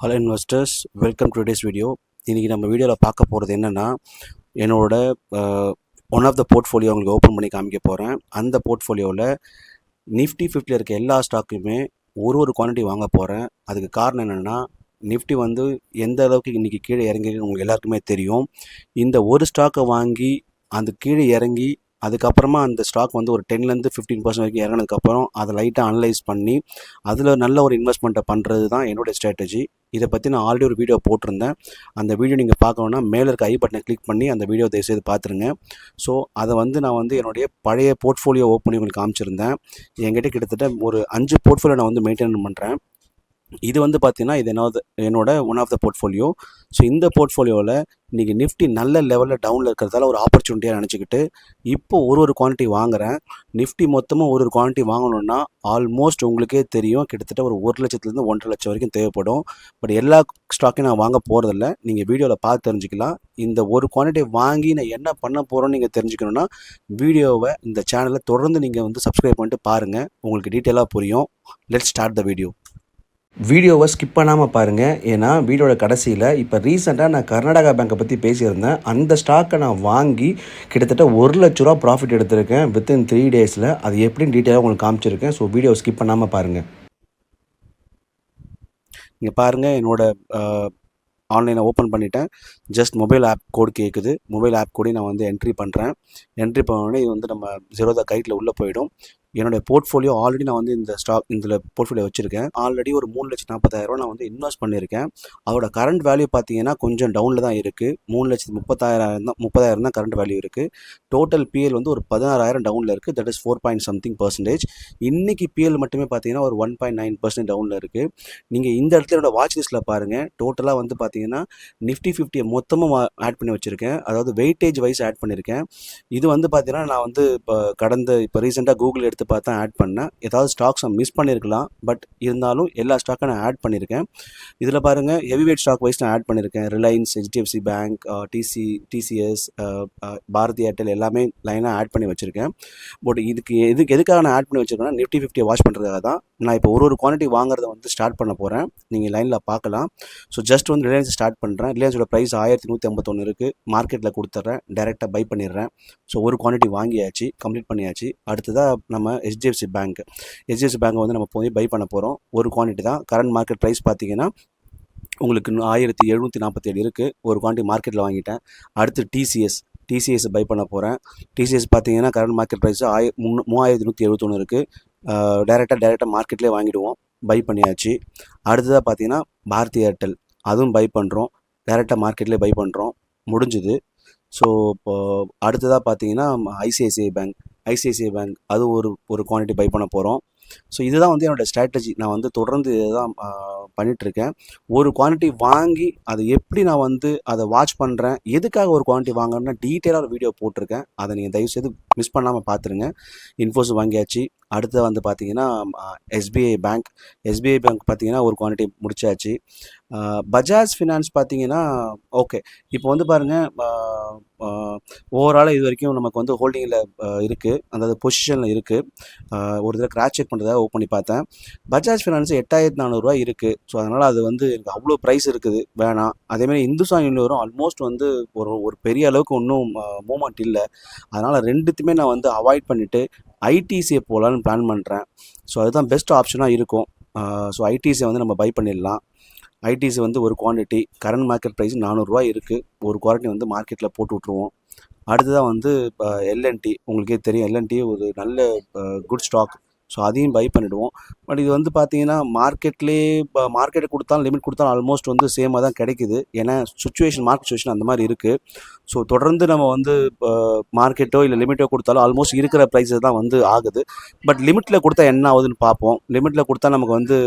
Hello investors welcome today's video இன்றைக்கி நம்ம வீடியோவில் பார்க்க போகிறது என்னென்னா என்னோட ஒன் ஆஃப் த போர்ட்ஃபோலியோ உங்களுக்கு ஓப்பன் பண்ணி காமிக்க போகிறேன் அந்த போர்ட்ஃபோலியோவில் நிஃப்டி ஃபிஃப்டியில் இருக்க எல்லா ஸ்டாக்குமே ஒரு ஒரு குவான்டிட்டி வாங்க போகிறேன் அதுக்கு காரணம் என்னென்னா நிஃப்டி வந்து எந்த அளவுக்கு இன்றைக்கி கீழே இறங்கிருக்கு உங்களுக்கு எல்லாருக்குமே தெரியும். இந்த ஒரு ஸ்டாக்கை வாங்கி அந்த கீழே இறங்கி அதுக்கப்புறமா அந்த ஸ்டாக் வந்து ஒரு டென்லேருந்து ஃபிஃப்டீன் பர்சன்ட் வரைக்கும் இறங்கினதுக்கப்புறம் அதை லைட்டாக அனலைஸ் பண்ணி அதில் நல்ல ஒரு இன்வெஸ்ட்மெண்ட்டை பண்ணுறது தான் என்னுடைய ஸ்ட்ராட்டஜி இதை பற்றி நான் ஆல்ரெடி ஒரு வீடியோ போட்டிருந்தேன். அந்த வீடியோ நீங்கள் பார்க்கணுன்னா மேலே இருக்க ஐ பட்டனை கிளிக் பண்ணி அந்த வீடியோ தயவுசெய்து பார்த்துருங்க. ஸோ அதை வந்து நான் வந்து என்னுடைய பழைய போர்ட்ஃபோலியோ ஓப்பன் பண்ணி உங்களுக்கு காமிச்சிருந்தேன். என்கிட்ட கிட்டத்தட்ட ஒரு அஞ்சு போர்ட்ஃபோலியோ நான் வந்து மெயின்டைன் பண்ணுறேன் இது வந்து பார்த்தீங்கன்னா இது என்னோட என்னோட one of the portfolio so இந்த போர்ட்ஃபோலியோவில் இன்றைக்கி நிஃப்டி நல்ல லெவலில் டவுனில் இருக்கிறதால ஒரு ஆப்பர்ச்சுனிட்டியாக நினச்சிக்கிட்டு இப்போ ஒரு ஒரு குவான்டிட்டி வாங்குறேன். நிஃப்டி மொத்தமாக ஒரு ஒரு குவான்டிட்டி வாங்கணுன்னா ஆல்மோஸ்ட் உங்களுக்கே தெரியும். கிட்டத்தட்ட ஒரு ஒரு லட்சத்துலேருந்து ஒன்றரை லட்சம் வரைக்கும் தேவைப்படும். பட் எல்லா ஸ்டாக்கையும் நான் வாங்க போகிறதில்ல நீங்கள் வீடியோவில் பார்த்து தெரிஞ்சுக்கலாம். இந்த ஒரு குவான்டிட்டி வாங்கி நான் என்ன பண்ண போகிறோன்னு நீங்கள் தெரிஞ்சுக்கணுன்னா வீடியோவை இந்த சேனலை தொடர்ந்து நீங்கள் வந்து சப்ஸ்கிரைப் பண்ணிட்டு பாருங்கள் உங்களுக்கு டீட்டெயிலாக புரியும். லெட் ஸ்டார்ட் த வீடியோ வீடியோவை ஸ்கிப் பண்ணாமல் பாருங்கள் ஏன்னா வீடியோட கடைசியில் இப்போ ரீசெண்டாக நான் கர்நாடகா பேங்க்கை பற்றி பேசியிருந்தேன். அந்த ஸ்டாக்கை நான் வாங்கி கிட்டத்தட்ட ஒரு லட்ச ரூபா ப்ராஃபிட் எடுத்திருக்கேன் வித்தின் த்ரீ டேஸில் அது எப்படின்னு டீட்டெயிலாக உங்களுக்கு காமிச்சிருக்கேன். ஸோ வீடியோ ஸ்கிப் பண்ணாமல் பாருங்கள் இங்கே பாருங்கள் என்னோட ஆன்லைனை ஓப்பன் பண்ணிட்டேன். ஜஸ்ட் மொபைல் ஆப் கோடு கேட்குது மொபைல் ஆப் கோடி நான் வந்து என்ட்ரி பண்ணுறேன் என்ட்ரி பண்ணோடனே இது வந்து நம்ம ஜீரோதா கைட்டில் உள்ளே போயிடும். என்னுடைய போர்ட்ஃபோலியோ ஆல்ரெடி நான் வந்து இந்த ஸ்டாக் இதில் போர்ட்ஃபோலியோ வச்சுருக்கேன். ஆல்ரெடி ஒரு மூணு லட்சத்து நாற்பதாயிரம் நான் வந்து இன்வெஸ்ட் பண்ணியிருக்கேன். அதோட கரண்ட் வேல்யூ பார்த்தீங்கன்னா கொஞ்சம் டவுனில் தான் இருக்குது மூணு லட்சத்து முப்பத்தாயிரம் தான் முப்பதாயிரம் தான் கரண்ட் வேல்யூ இருக்குது டோட்டல் பிஎல் வந்து ஒரு பதினாறாயிரம் டவுனில் இருக்குது that is four point something percentage இன்றைக்கி பிஎல் மட்டுமே பார்த்தீங்கன்னா ஒரு ஒன் பாயிண்ட் நைன் பர்சன்ட் டவுனில் இருக்குது நீங்கள் இந்த இடத்துல என்னோட வாட்ச் லிஸ்ட்டில் பாருங்கள் டோட்டலாக வந்து பார்த்தீங்கன்னா நிஃப்டி ஃபிஃப்டியை மொத்தமாக ஆட் பண்ணி வச்சுருக்கேன். அதாவது வெயிட்டேஜ் வைஸ் ஆட் பண்ணியிருக்கேன். இது வந்து பார்த்தீங்கன்னா நான் வந்து இப்போ கடந்த இப்போ ரீசெண்டாக கூகுள் எடுத்து பார்த்தா ஆட் பண்ணேன். ஏதாவது ஸ்டாக்ஸ் நான் மிஸ் பண்ணியிருக்கலாம் பட் இருந்தாலும் எல்லா ஸ்டாக்கும் நான் ஆட் பண்ணியிருக்கேன் இதில் பாருங்கள் ஹெவி வெயிட் ஸ்டாக் வைஸ் நான் ஆட் பண்ணியிருக்கேன் Reliance HDFC bank TC TCS Bharti Airtel எல்லாமே லைனாக ஆட் பண்ணி வச்சுருக்கேன். பட் இதுக்கு எதுக்கு எதுக்காக நான் ஆட் பண்ணி வச்சுருக்கேன்னா நிஃப்டி ஃபிஃப்டியை வாட்ச் பண்ணுறதுக்காக தான் நான் இப்போ ஒரு ஒரு குவான்டிட்டி வாங்குறத வந்து ஸ்டார்ட் பண்ண போகிறேன் நீங்கள் லைனில் பார்க்கலாம். ஸோ ஜஸ்ட் வந்து ரிலையன்ஸ் ஸ்டார்ட் பண்ணுறேன் ரிலையன்ஸோட ப்ரைஸ் ஆயிரத்தி நூற்றி ஐம்பத்தொன்று இருக்குது மார்க்கெட்டில் கொடுத்துட்றேன் டேரெக்டாக பை பண்ணிடுறேன். ஸோ ஒரு குவான்டிட்டி வாங்கியாச்சு கம்ப்ளீட் பண்ணியாச்சு. அடுத்ததாக நம்ம ஹெச்டிஎஃப்சி பேங்க் ஹெச்டிஎஃப்சி பேங்க் வந்து நம்ம போய் பை பண்ண போகிறோம் ஒரு குவான்டிட்டி தான். கரண்ட் மார்க்கெட் ப்ரைஸ் பார்த்தீங்கன்னா உங்களுக்கு ஆயிரத்தி எழுநூற்றி நாற்பத்தேழு இருக்குது ஒரு குவான்டிட்டி மார்க்கெட்டில் வாங்கிட்டேன். அடுத்து டிசிஎஸ் டிசிஎஸ் பை பண்ண போகிறேன் டிசிஎஸ் பார்த்தீங்கன்னா கரண்ட் மார்க்கெட் ப்ரைஸ் ஆய மூணு மூவாயிரத்தி நூற்றி எழுபத்தொன்று இருக்குது டேரெக்டாக டேரெக்டாக மார்க்கெட்லேயே வாங்கிடுவோம். பை பண்ணியாச்சு. அடுத்ததாக பார்த்தீங்கன்னா பாரதி ஏர்டெல் அதுவும் பை பண்ணுறோம் டேரெக்டாக மார்க்கெட்லேயே பை பண்ணுறோம் முடிஞ்சுது. ஸோ இப்போ அடுத்ததாக பார்த்தீங்கன்னா ஐசிஐசிஐ பேங்க் ஐசிஐசிஐ பேங்க் அது ஒரு ஒரு குவான்டிட்டி பை பண்ண போகிறோம் ஸோ இதுதான் வந்து என்னோடய ஸ்ட்ராட்டஜி நான் வந்து தொடர்ந்து இதை தான் பண்ணிகிட்ருக்கேன் ஒரு குவான்டிட்டி வாங்கி அதை எப்படி நான் வந்து அதை வாட்ச் பண்ணுறேன் எதுக்காக ஒரு குவான்டிட்டி வாங்குறேன்னா டீட்டெயிலாக ஒரு வீடியோ போட்டிருக்கேன். அதை நீங்கள் தயவுசெய்து மிஸ் பண்ணாமல் பார்த்துருங்க இன்ஃபோஸ் வாங்கியாச்சு. அடுத்து வந்து பார்த்தீங்கன்னா எஸ்பிஐ பேங்க் எஸ்பிஐ பேங்க் பார்த்தீங்கன்னா ஒரு குவான்டிட்டி முடிச்சாச்சு. பஜாஜ் ஃபினான்ஸ் பார்த்தீங்கன்னா ஓகே இப்போ வந்து பாருங்கள் ஓவராலாக இது வரைக்கும் நமக்கு வந்து ஹோல்டிங்கில் இருக்குது அந்த பொசிஷனில் இருக்குது ஒரு தடவை கிராச் செக் பண்ணுறதாக ஓப்பன் பண்ணி பார்த்தேன். பஜாஜ் ஃபினான்ஸ் எட்டாயிரத்தி நானூறுரூவா இருக்குது ஸோ அதனால் அது வந்து எனக்கு அவ்வளோ ப்ரைஸ் இருக்குது. வேணாம். அதேமாதிரி இந்துஸ்தான் யூனிவரும் ஆல்மோஸ்ட் வந்து ஒரு ஒரு பெரிய அளவுக்கு ஒன்றும் மூமெண்ட் இல்லை. அதனால் ரெண்டு ரெண்டுத்தையுமே நான் வந்து அவாய்ட் பண்ணிவிட்டு ஐடிசியை போகலான்னு பிளான் பண்ணுறேன் ஸோ அதுதான் பெஸ்ட் ஆப்ஷனாக இருக்கும். ஸோ ஐடிசியை வந்து நம்ம பை பண்ணிடலாம். ஐடிசி வந்து ஒரு குவான்டிட்டி கரண்ட் மார்க்கெட் ப்ரைஸ் நானூறுரூவா இருக்குது ஒரு குவான்டிட்டி வந்து மார்க்கெட்டில் போட்டு விட்ருவோம் அடுத்ததாக வந்து இப்போ எல்என்டி உங்களுக்கே தெரியும் எல்என்டி ஒரு நல்ல குட் ஸ்டாக் ஸோ அதையும் பை பண்ணிவிடுவோம் பட் இது வந்து பார்த்தீங்கன்னா மார்க்கெட்லேயே இப்போ மார்க்கெட்டை கொடுத்தாலும் லிமிட் கொடுத்தாலும் ஆல்மோஸ்ட் வந்து சேமாக தான் கிடைக்குது. ஏன்னா சுச்சுவேஷன் மார்க் சுச்சுவேஷன் அந்த மாதிரி இருக்குது ஸோ தொடர்ந்து நம்ம வந்து மார்க்கெட்டோ இல்லை லிமிட்டோ கொடுத்தாலும் ஆல்மோஸ்ட் இருக்கிற ப்ரைஸஸ் தான் வந்து ஆகுது. பட் லிமிட்டில் கொடுத்தா என்ன ஆகுதுன்னு பார்ப்போம். லிமிட்டில் கொடுத்தா நமக்கு வந்து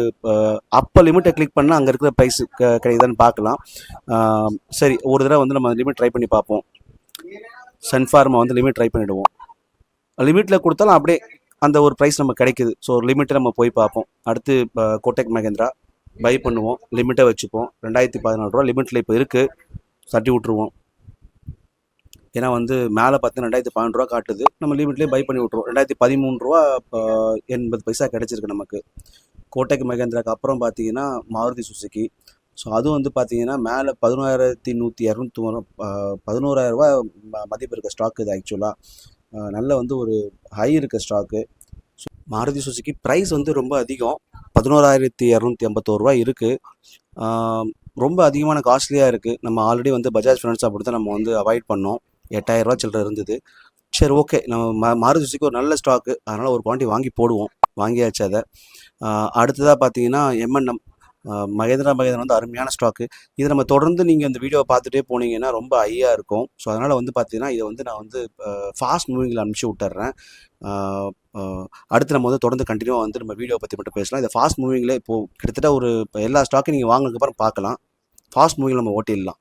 அப்போ லிமிட்டை கிளிக் பண்ணால் அங்கே இருக்கிற ப்ரைஸ் கிடைக்குதான்னு பார்க்கலாம். சரி ஒரு தடவை வந்து நம்ம லிமிட் ட்ரை பண்ணி பார்ப்போம். சன்ஃபார்மா வந்து லிமிட் ட்ரை பண்ணிவிடுவோம் லிமிட்டில் கொடுத்தாலும் அப்படியே அந்த ஒரு ப்ரைஸ் நம்ம கிடைக்குது. ஸோ ஒரு லிமிட்டை நம்ம போய் பார்ப்போம். அடுத்து இப்போ கோட்டக் மகேந்திரா பை பண்ணுவோம். லிமிட்டை வச்சுப்போம். ரெண்டாயிரத்தி பதினாலு ரூபா லிமிட்டில் இப்போ இருக்குது தட்டி விட்ருவோம் ஏன்னா வந்து மேலே பார்த்தீங்கன்னா ரெண்டாயிரத்தி பன்னெண்டு ரூபா காட்டுது. நம்ம லிமிட்லேயே பை பண்ணி விட்ருவோம் ரெண்டாயிரத்தி பதிமூணு ரூபா எண்பது பைசா கிடச்சிருக்கு நமக்கு. கோட்டக் மகேந்திராக்கு அப்புறம் பார்த்தீங்கன்னா மாருதி சுசுக்கி ஸோ அதுவும் வந்து பார்த்தீங்கன்னா மேலே பதினோராயிரத்தி நூற்றி இரநூத்தி வரும் பதினோராயிரரூபா மதிப்பு இருக்க ஸ்டாக் இது ஆக்சுவலாக நல்ல வந்து ஒரு ஹை இருக்க ஸ்டாக்கு மாருதி சுசுக்கி ப்ரைஸ் வந்து ரொம்ப அதிகம். பதினோராயிரத்தி இரநூத்தி ஐம்பத்தோருவா இருக்குது ரொம்ப அதிகமான காஸ்ட்லியாக இருக்குது நம்ம ஆல்ரெடி வந்து பஜாஜ் ஃபினான்ஸ் அப்படி தான் நம்ம வந்து அவாய்ட் பண்ணோம். எட்டாயிரரூவா சில்லற இருந்தது. சரி ஓகே நம்ம மா மாருதி சுசுக்கி ஒரு நல்ல ஸ்டாக்கு அதனால் ஒரு குவாண்டி வாங்கி போடுவோம். வாங்கியாச்சு அதை. அடுத்ததாக பார்த்தீங்கன்னா எம்என்எம் மகேந்திரா மகேந்திரன் வந்து அருமையான ஸ்டாக்கு இது நம்ம தொடர்ந்து நீங்கள் இந்த வீடியோவை பார்த்துட்டே போனீங்கன்னா ரொம்ப ஹையாக இருக்கும். ஸோ அதனால் வந்து பார்த்தீங்கன்னா இதை வந்து நான் வந்து ஃபாஸ்ட் மூவிங்கில் அனுப்பிச்சி விட்டுறேன். அடுத்து நம்ம வந்து தொடர்ந்து கண்டினியூவாக வந்து நம்ம வீடியோ பற்றி மட்டும் பேசலாம். இதை ஃபாஸ்ட் மூவிங்கில் இப்போது கிட்டத்தட்ட ஒரு எல்லா ஸ்டாக்கையும் நீங்கள் வாங்கினதுக்கப்புறம் பார்க்கலாம். ஃபாஸ்ட் மூவிங்கில் நம்ம ஓட்டிடலாம்.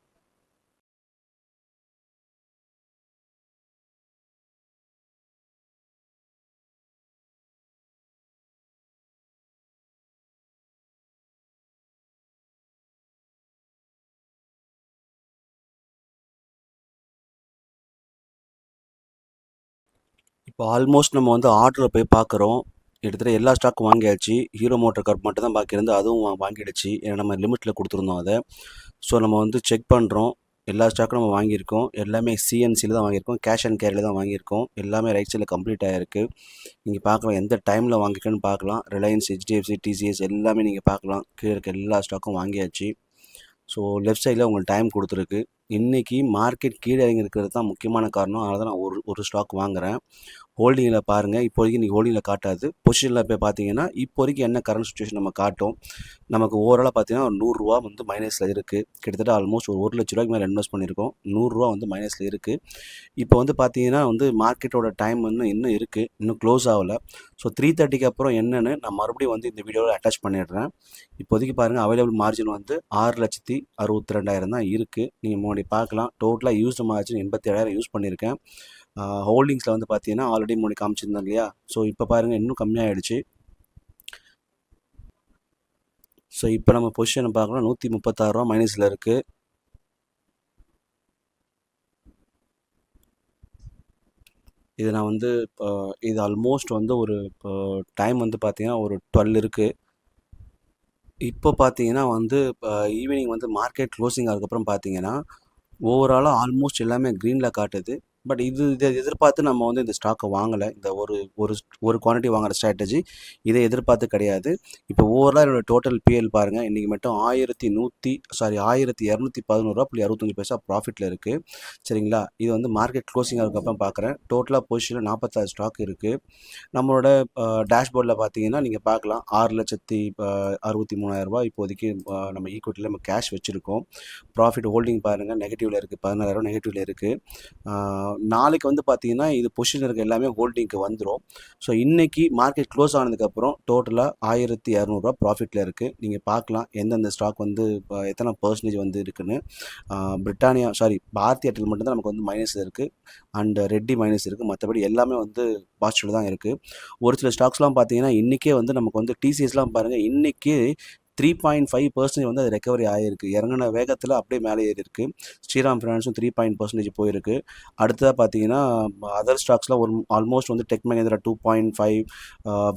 இப்போ ஆல்மோஸ்ட் நம்ம வந்து ஆர்டரில் போய் பார்க்குறோம் கிட்டத்தட்ட எல்லா ஸ்டாக்கும் வாங்கியாச்சு. ஹீரோ மோட்டர் கார்ப் மட்டும் தான் பாக்கி இருந்து அதுவும் வாங்கிடுச்சு. ஏன்னா நம்ம லிமிட்டில் கொடுத்துருந்தோம் அதை. ஸோ நம்ம வந்து செக் பண்ணுறோம் எல்லா ஸ்டாக்கும் நம்ம வாங்கியிருக்கோம். எல்லாமே சிஎன்சியில் தான் வாங்கியிருக்கோம். கேஷ் அண்ட் கேரியில் தான் வாங்கியிருக்கோம். எல்லாமே ரைட் சைடில் கம்ப்ளீட் ஆகிருக்கு நீங்கள் பார்க்கலாம் எந்த டைமில் வாங்கிக்கணும்னு பார்க்கலாம். ரிலையன்ஸ் ஹெச்டிஎஃப்சி டிசிஎஸ் எல்லாமே நீங்கள் பார்க்கலாம். கீழே இருக்க எல்லா ஸ்டாக்கும் வாங்கியாச்சு. ஸோ லெஃப்ட் சைடில் உங்களுக்கு டைம் கொடுத்துருக்கு. இன்றைக்கி மார்க்கெட் கீழே இறங்கி இருக்கிறது தான் முக்கியமான காரணம். அதனால் தான் நான் ஒரு ஒரு ஸ்டாக் வாங்குறேன். ஹோல்டிங்கில் பாருங்கள் இப்போதைக்கு நீங்கள் ஹோல்டிங்கில் காட்டாது. பொசிஷனில் போய் பார்த்தீங்கன்னா இப்போதைக்கு என்ன கரண்ட் சுச்சுவேஷன் நம்ம காட்டும்? நமக்கு ஓவராலாக பார்த்தீங்கன்னா ஒரு நூறுரூவா வந்து மைனஸில் இருக்குது கிட்டத்தட்ட ஆல்மோஸ்ட் ஒரு ஒரு லட்ச ரூபாய்க்கு மேலே இன்வெஸ்ட் பண்ணியிருக்கோம். நூறுரூவா வந்து மைனஸில் இருக்குது இப்போ வந்து பார்த்தீங்கன்னா வந்து மார்க்கெட்டோட டைம் இன்னும் இன்னும் இருக்குது இன்னும் க்ளோஸ் ஆகலை. ஸோ த்ரீ தேர்ட்டிக்கு அப்புறம் என்னென்னு நான் மறுபடியும் வந்து இந்த வீடியோவில் அட்டாச் பண்ணிடுறேன். இப்போதைக்கு பாருங்கள் அவைலபிள் மார்ஜின் வந்து ஆறு லட்சத்தி அறுபத்தி ரெண்டாயிரம் தான் இருக்குது நீங்கள் முன்னாடி பார்க்கலாம். டோட்டலாக யூஸ் மார்ஜின் எண்பத்தி ஏழாயிரம் யூஸ் பண்ணியிருக்கேன் ஹோல்டிங்ஸில் வந்து பார்த்தீங்கன்னா ஆல்ரெடி முன்னாடி காமிச்சிருந்தேன் இல்லையா? ஸோ இப்போ பாருங்கள் இன்னும் கம்மியாயிடுச்சு. ஸோ இப்போ நம்ம பொசிஷனை பார்க்கலாம். நூற்றி முப்பத்தாறுரூவா மைனஸில் இருக்குது இது நான் வந்து இப்போ இது ஆல்மோஸ்ட் வந்து ஒரு இப்போ டைம் வந்து பார்த்தீங்கன்னா ஒரு டுவெல் இருக்குது இப்போ பார்த்தீங்கன்னா வந்து இப்போ ஈவினிங் வந்து மார்க்கெட் க்ளோசிங் அதுக்கப்புறம் பார்த்தீங்கன்னா ஓவராலாக ஆல்மோஸ்ட் எல்லாமே க்ரீனில் காட்டுது. பட் இது இதை எதிர்பார்த்து நம்ம வந்து இந்த ஸ்டாக்கை வாங்கலை. இந்த ஒரு ஒரு ஒரு குவான்டிட்டி வாங்குற ஸ்ட்ராட்டஜி இதை எதிர்பார்த்து கிடையாது. இப்போ ஓவரால் என்னோட டோட்டல் பிஎல் பாருங்கள் இன்றைக்கி மட்டும் ஆயிரத்தி நூற்றி சாரி ஆயிரத்தி இரநூத்தி பதினோருவா புள்ளி அறுபத்தஞ்சு பைசா ப்ராஃபிட்டில் இருக்குது சரிங்களா? இது வந்து மார்க்கெட் க்ளோசிங் அதுக்கப்புறம் பார்க்குறேன் டோட்டலாக பொசிஷனில் நாற்பத்தாறு ஸ்டாக் இருக்குது நம்மளோட டேஷ்போர்டில் பார்த்தீங்கன்னா நீங்கள் பார்க்கலாம் ஆறு லட்சத்தி அறுபத்தி மூணாயிரரூபா இப்போதைக்கு நம்ம ஈக்குவிட்டியில் நம்ம கேஷ் வச்சுருக்கோம். ப்ராஃபிட் ஹோல்டிங் பாருங்கள் நெகட்டிவில் இருக்குது பதினாறாயிரம் நெகட்டிவில் இருக்குது நாளைக்கு வந்து பார்த்தீங்கன்னா இது பொசிஷன் இருக்க எல்லாமே ஹோல்டிங்க்கு வந்துடும் ஸோ இன்னைக்கு மார்க்கெட் க்ளோஸ் ஆனதுக்கப்புறம் டோட்டலாக ஆயிரத்தி இரநூறுவா ப்ராஃபிட்டில் இருக்குது நீங்கள் பார்க்கலாம் எந்தெந்த ஸ்டாக் வந்து இப்போ எத்தனை பர்சன்டேஜ் வந்து இருக்குன்னு. பிரிட்டானியா சாரி பாரதி ஏர்டெல் மட்டும்தான் நமக்கு வந்து மைனஸ் இருக்குது அண்ட் ரெட்டி மைனஸ் இருக்குது மற்றபடி எல்லாமே வந்து பாசிட்டிவ் தான் இருக்குது ஒரு சில ஸ்டாக்ஸ்லாம் பார்த்தீங்கன்னா இன்றைக்கே வந்து நமக்கு வந்து டிசிஎஸ்லாம் பாருங்கள் இன்றைக்கி த்ரீ பாயிண்ட் ஃபைவ் பர்சன்டேஜ் வந்து அது ரெக்கவரி ஆகிருக்கு இறங்கின வேகத்தில் அப்படியே மேலே ஏறி இருக்கு ஸ்ரீராம் ஃபினான்ஸும் த்ரீ பாயிண்ட் பர்சன்டேஜ் போயிருக்கு. அடுத்ததாக பார்த்தீங்கன்னா அதர் ஸ்டாக்ஸ்லாம் ஒரு ஆல்மோஸ்ட் வந்து tech Mahindra two point five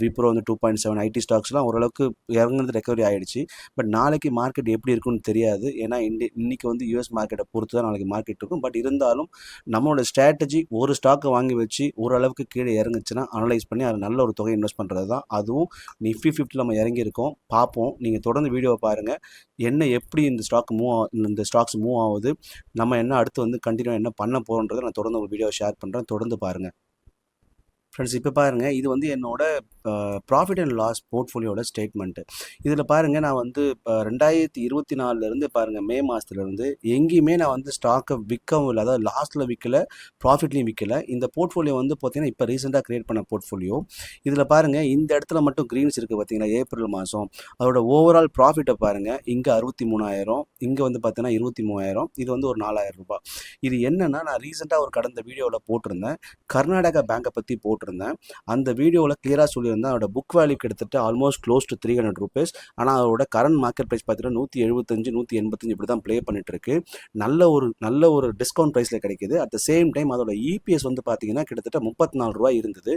Wipro வந்து டூ பாயிண்ட் செவன் ஐடி ஸ்டாக்ஸ்லாம் ஓரளவுக்கு இறங்குனது ரெக்கவரி ஆகிடுச்சு பட் நாளைக்கு மார்க்கெட் எப்படி இருக்குன்னு தெரியாது. ஏன்னா இன்னி இன்னைக்கு வந்து யூஎஸ் மார்க்கெட்டை பொறுத்து தான் நாளைக்கு மார்க்கெட் இருக்கும். பட் இருந்தாலும் நம்மளோட ஸ்ட்ராட்டஜி ஒரு ஸ்டாக்கை வாங்கி வச்சு ஓரளவுக்கு கீழே இறங்குச்சுன்னா அனலைஸ் பண்ணி அதில் நல்ல ஒரு தொகை இன்வெஸ்ட் பண்ணுறது தான் அதுவும் நிஃப்டி ஃபிஃப்டியில் நம்ம இறங்கியிருக்கோம். பார்ப்போம். நீங்கள் தொடர்ந்து வீடியோவை பாருங்கள் என்ன எப்படி இந்த ஸ்டாக் மூவ் இந்த ஸ்டாக்ஸ் மூவ் ஆகுது? நம்ம என்ன அடுத்து வந்து கண்டினியூ என்ன பண்ண போகிறோன்றதை நான் தொடர்ந்து ஒரு வீடியோ ஷேர் பண்ணுறேன் தொடர்ந்து பாருங்கள் ஃப்ரெண்ட்ஸ் இப்போ பாருங்கள் இது வந்து என்னோட ப்ராஃபிட் அண்ட் லாஸ் போர்ட்ஃபோலியோட ஸ்டேட்மெண்ட்டு இதில் பாருங்கள் நான் வந்து இப்போ ரெண்டாயிரத்தி இருபத்தி நாலுலேருந்து பாருங்கள் மே மாதத்துலேருந்து எங்கேயுமே நான் வந்து ஸ்டாக்கை விற்கவும் இல்லை. அதாவது லாஸ்ட்டில் விற்கல ப்ராஃபிட்லேயும் விற்கலை இந்த போர்ட்ஃபோலியோ வந்து பார்த்தீங்கன்னா இப்போ ரீசெண்டாக க்ரியேட் பண்ண போர்ட்ஃபோலியோ இதில் பாருங்கள் இந்த இடத்துல மட்டும் க்ரீன்ஸ் இருக்குது பார்த்தீங்கன்னா ஏப்ரல் மாதம் அதோட ஓவரால் ப்ராஃபிட்டை பாருங்கள் இங்கே அறுபத்தி மூணாயிரம் இங்கே வந்து பார்த்தீங்கன்னா இருபத்தி மூவாயிரம் இது வந்து ஒரு நாலாயிரம் ரூபாய். இது என்னென்னா நான் ரீசெண்டாக ஒரு கடந்த வீடியோவில் போட்டிருந்தேன். கர்நாடகா பேங்கை பற்றி போட்டிருந்தேன். அந்த வீடியோவில் கிளியராக சொல்லியிருந்தேன். அதோட புக் வேல்யூ கிட்டத்தட்ட almost close to three hundred rupees ஆனால் அதோட கரண்ட் மார்க்கெட் ப்ரைஸ் பார்த்தீங்கன்னா நூற்றி எழுபத்தஞ்சு நூற்றி எண்பத்தஞ்சு இப்படி தான் ப்ளே பண்ணிட்டுருக்கு. நல்ல ஒரு நல்ல ஒரு டிஸ்கவுண்ட் ப்ரைஸில் கிடைக்கிது. அட் த சேம் டைம் அதோட இபிஎஸ் வந்து பார்த்தீங்கன்னா கிட்டத்தட்ட முப்பத்தி நாலு ரூபாய் இருந்தது.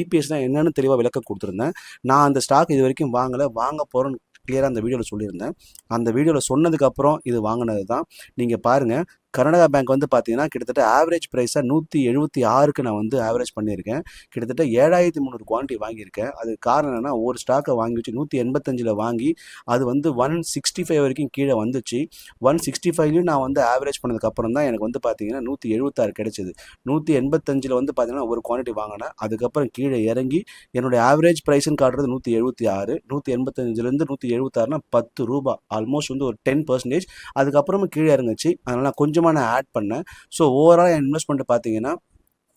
இபிஎஸ்னால் என்னென்னு தெளிவாக விளக்கம் கொடுத்துருந்தேன். நான் அந்த ஸ்டாக் இது வரைக்கும் வாங்கலை. வாங்க போகிறேன்னு கிளியராக அந்த வீடியோவில் சொல்லியிருந்தேன். அந்த வீடியோவில் சொன்னதுக்கப்புறம் இது வாங்கினது தான் நீங்கள் பாருங்கள் கர்நாடகா பேங்க் வந்து பார்த்தீங்கன்னா கிட்டத்தட்ட ஆவரேஜ் ப்ரைஸாக நூற்றி எழுபத்தி ஆறுக்கு நான் வந்து ஆவரேஜ் பண்ணியிருக்கேன். கிட்டத்தட்ட ஏழாயிரத்தி முந்நூறு குவான்டிட்டி வாங்கியிருக்கேன். அது காரணம் என்னன்னா ஒரு ஸ்டாக்கை வாங்கி வச்சு நூற்றி எண்பத்தஞ்சில் வாங்கி அது வந்து ஒன் சிக்ஸ்டி ஃபைவ் வரைக்கும் கீழே வந்துச்சு. ஒன் சிக்ஸ்டி ஃபைவ்லையும் நான் வந்து ஆவரேஜ் பண்ணதுக்கப்புறம் தான் எனக்கு வந்து பார்த்தீங்கன்னா நூற்றி எழுபத்தாறு கிடைச்சிது. நூற்றி எண்பத்தஞ்சில் வந்து பார்த்தீங்கன்னா ஒரு குவான்டிட்டி வாங்கினேன். அதுக்கப்புறம் கீழே இறங்கி என்னுடைய ஆவரேஜ் ப்ரைஸ்னு காட்டுறது நூற்றி எழுபத்தி ஆறு. நூற்றி எண்பத்தஞ்சிலேருந்து நூற்றி எழுபத்தாறுனா பத்து ரூபா ஆல்மோஸ்ட் வந்து ஒரு டென் பர்சன்டேஜ் அதுக்கப்புறமா கீழே இறங்குச்சு. அதனால் நான் கொஞ்சமாக நான் ஆட் பண்ணேன். ஸோ ஓவரால் என் இன்வெஸ்ட்மெண்ட் பார்த்தீங்கன்னா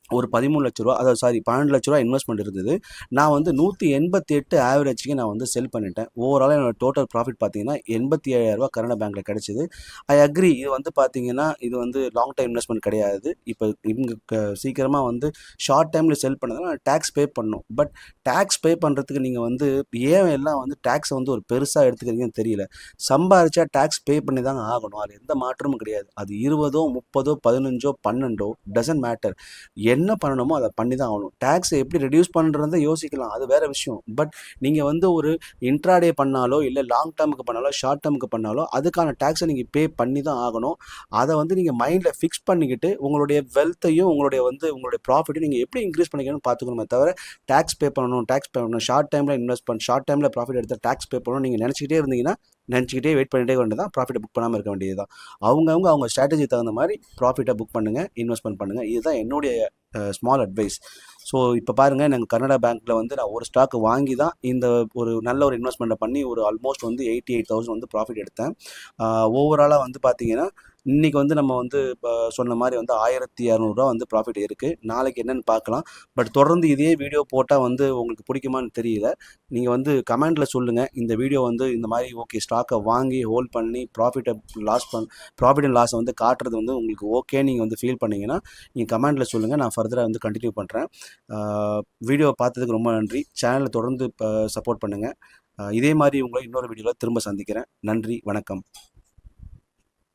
ஒரு பதிமூணு லட்ச ரூபா அதாவது சாரி பன்னெண்டு லட்ச ரூபா இன்வெஸ்ட்மெண்ட் இருந்தது. நான் வந்து நூற்றி எண்பத்தி எட்டு ஆவரேஜ்க்கு நான் வந்து செல் பண்ணிட்டேன். ஓவராலாக என்னோட டோட்டல் ப்ராஃபிட் பார்த்தீங்கன்னா எண்பத்தி ஏழாயிரரூபா கனடா பேங்க்கில் கிடச்சிது. ஐ அக்ரி இது வந்து பார்த்தீங்கன்னா இது வந்து லாங் டைம் இன்வெஸ்ட்மெண்ட் கிடையாது. இப்போ இவங்க சீக்கிரமாக வந்து ஷார்ட் டைமில் செல் பண்ணதுனால டேக்ஸ் பே பண்ணும் பட் டேக்ஸ் பே பண்ணுறதுக்கு நீங்கள் வந்து ஏன் எல்லாம் வந்து டேக்ஸை வந்து ஒரு பெருசாக எடுத்துக்கிறீங்கன்னு தெரியல. சம்பாரிச்சா டேக்ஸ் பே பண்ணி தாங்க ஆகணும். அது எந்த மாற்றமும் கிடையாது. அது இருபதோ முப்பதோ பதினஞ்சோ பன்னெண்டோ டசன்ட் மேட்டர் என்ன பண்ணணுமோ அதை பண்ணி தான் ஆகணும் டேக்ஸை எப்படி ரெடியூஸ் பண்ணுறதை யோசிக்கலாம். அது வேற விஷயம். பட் நீங்கள் வந்து ஒரு இன்ட்ராடே பண்ணாலோ இல்லை லாங் டேர்முக்கு பண்ணாலோ ஷார்ட் டேர்முக்கு பண்ணாலோ அதுக்கான டேக்ஸை நீங்கள் பே பண்ணி தான் ஆகணும். அதை வந்து நீங்கள் மைண்டில் ஃபிக்ஸ் பண்ணிக்கிட்டு உங்களுடைய வெல்த்தையும் உங்களுடைய வந்து உங்களுடைய ப்ராஃபிட்டையும் நீங்கள் எப்படி இன்க்ரீஸ் பண்ணிக்கணும்னு பார்த்துக்கணுமே தவிர டேக்ஸ் பே பண்ணணும் டேக்ஸ் பே பண்ணணும். ஷார்ட் டைமில் இன்வெஸ்ட் பண்ண ஷார்ட் டைமில் ப்ராஃபிட் எடுத்து டேக்ஸ் பே பண்ணணும் நீங்கள் நினச்சிக்கிட்டே இருந்தீங்கன்னா நினச்சிக்கிட்டே வெயிட் பண்ணிட்டே கொண்டு தான் ப்ராஃபிட்டை புக் பண்ணாமல் இருக்க வேண்டியது தான் அவங்கவுங்க அவங்க ஸ்ட்ராட்டஜி தகுந்த மாதிரி ப்ராஃபிட்டை புக் பண்ணுங்கள் இன்வெஸ்ட்மெண்ட் பண்ணுங்கள் இதுதான் என்னுடைய ஸ்மால் அட்வைஸ் ஸோ இப்போ பாருங்கள் நாங்கள் கனடா பேங்க்கில் வந்து நான் ஒரு ஸ்டாக் வாங்கி தான் இந்த ஒரு நல்ல ஒரு இன்வெஸ்ட்மெண்ட்டை பண்ணி ஒரு ஆல்மோஸ்ட் வந்து எயிட்டி எயிட் தௌசண்ட் வந்து ப்ராஃபிட் எடுத்தேன். ஓவராலாக வந்து பார்த்தீங்கன்னா இன்றைக்கி வந்து நம்ம வந்து இப்போ சொன்ன மாதிரி வந்து ஆயிரத்தி இரநூறுவா வந்து ப்ராஃபிட் இருக்குது நாளைக்கு என்னென்னு பார்க்கலாம் பட் தொடர்ந்து இதே வீடியோ போட்டால் வந்து உங்களுக்கு பிடிக்குமான்னு தெரியல. நீங்கள் வந்து கமெண்ட்டில் சொல்லுங்கள் இந்த வீடியோ வந்து இந்த மாதிரி ஓகே ஸ்டாக்கை வாங்கி ஹோல்ட் பண்ணி ப்ராஃபிட்டை லாஸ் பண் ப்ராஃபிட் அண்ட் லாஸை வந்து காட்டுறது வந்து உங்களுக்கு ஓகே நீங்கள் வந்து ஃபீல் பண்ணிங்கன்னா நீங்கள் கமெண்ட்டில் சொல்லுங்கள் நான் ஃபர்தராக வந்து கண்டினியூ பண்ணுறேன் வீடியோவை பார்த்ததுக்கு ரொம்ப நன்றி. சேனலை தொடர்ந்து சப்போர்ட் பண்ணுங்கள் இதே மாதிரி உங்களை இன்னொரு வீடியோவில் திரும்ப சந்திக்கிறேன். நன்றி வணக்கம்.